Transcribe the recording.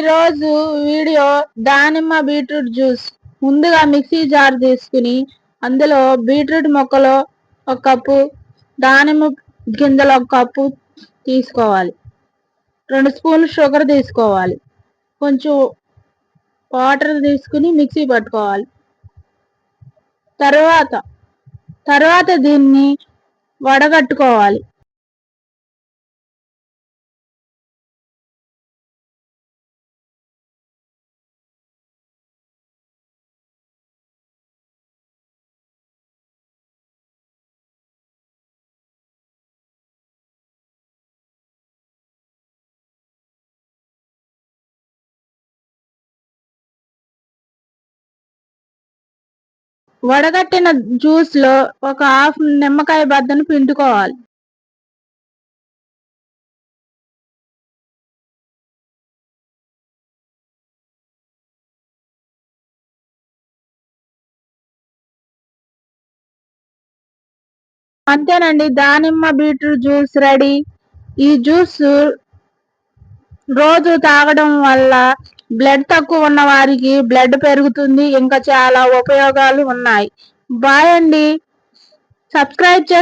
ఈరోజు వీడియో దానిమ్మ beetroot juice. ముందుగా మిక్సీ జార్ తీసుకుని అందులో బీట్రూట్ మొక్కలు ఒక కప్పు దానిమ్మ గింజలు ఒక కప్పు తీసుకోవాలి. రెండు స్పూన్లు షుగర్ తీసుకోవాలి. కొంచెం వాటర్ తీసుకుని మిక్సీ పట్టుకోవాలి. తర్వాత తర్వాత దీన్ని వడగట్టుకోవాలి. వడగట్టిన జ్యూస్లో ఒక హాఫ్ నిమ్మకాయ బద్దను పిండుకోవాలి. అంతేనండి దానిమ్మ బీట్రూట్ జ్యూస్ రెడీ. ఈ జ్యూస్ రోజు తాగడం వల్ల బ్లడ్ తక్కువ ఉన్న వారికి బ్లడ్ పెరుగుతుంది. ఇంకా చాలా ఉపయోగాలు ఉన్నాయి. బాయ్ అండి. సబ్స్క్రైబ్ చే